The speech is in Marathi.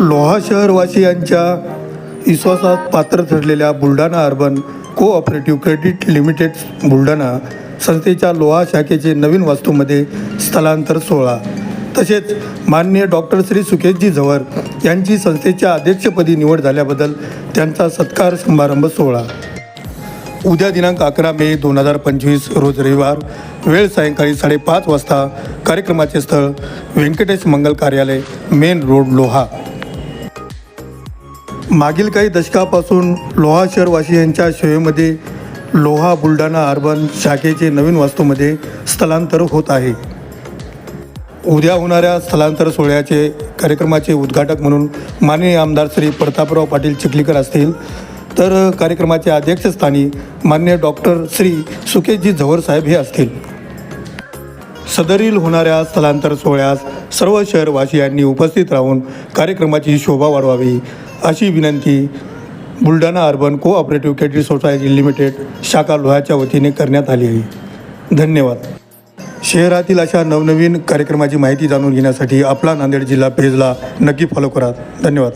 लोहा शहरवासियांच्या विश्वासात पात्र ठरलेल्या Buldhana urban cooperative credit limited Buldhana संस्थेच्या लोहा शाखेचे नवीन वास्तूमध्ये स्थलांतर सोहळा. तसेच माननीय डॉक्टर श्री सुकेशजी झवर यांची संस्थेच्या अध्यक्षपदी निवड झाल्याबद्दल त्यांचा सत्कार समारंभ सोहळा. उद्या दिनांक अकरा मे दोन हजार पंचवीस रोज रविवार वेळ सायंकाळी साडेपाच वाजता कार्यक्रमाचे स्थळ व्यंकटेश मंगल कार्यालय मेन रोड लोहा. मागील काही दशकापासून लोहा शहरवासियांच्या सेवेमध्ये लोहा बुलढाणा अर्बन शाखेचे नवीन वास्तूमध्ये स्थलांतर होत आहे. उद्या होणाऱ्या स्थलांतर सोहळ्याचे कार्यक्रमाचे उद्घाटक म्हणून माननीय आमदार श्री प्रतापराव पाटील चिखलीकर असतील. तर कार्यक्रमाच्या अध्यक्षस्थानी मान्य डॉक्टर श्री सुकेशजी झवर साहेब हे असतील. सदरील होणाऱ्या स्थलांतर सोहळ्यास सर्व शहरवासियांनी उपस्थित राहून कार्यक्रमाची शोभा वाढवावी अशी विनंती Buldhana urban cooperative credit society limited शाखा लोह्याच्या वतीने करण्यात आली आहे. धन्यवाद. शहरातील अशा नवनवीन कार्यक्रमाची माहिती जाणून घेण्यासाठी आपला नांदेड जिल्हा पेजला नक्की फॉलो करा. धन्यवाद.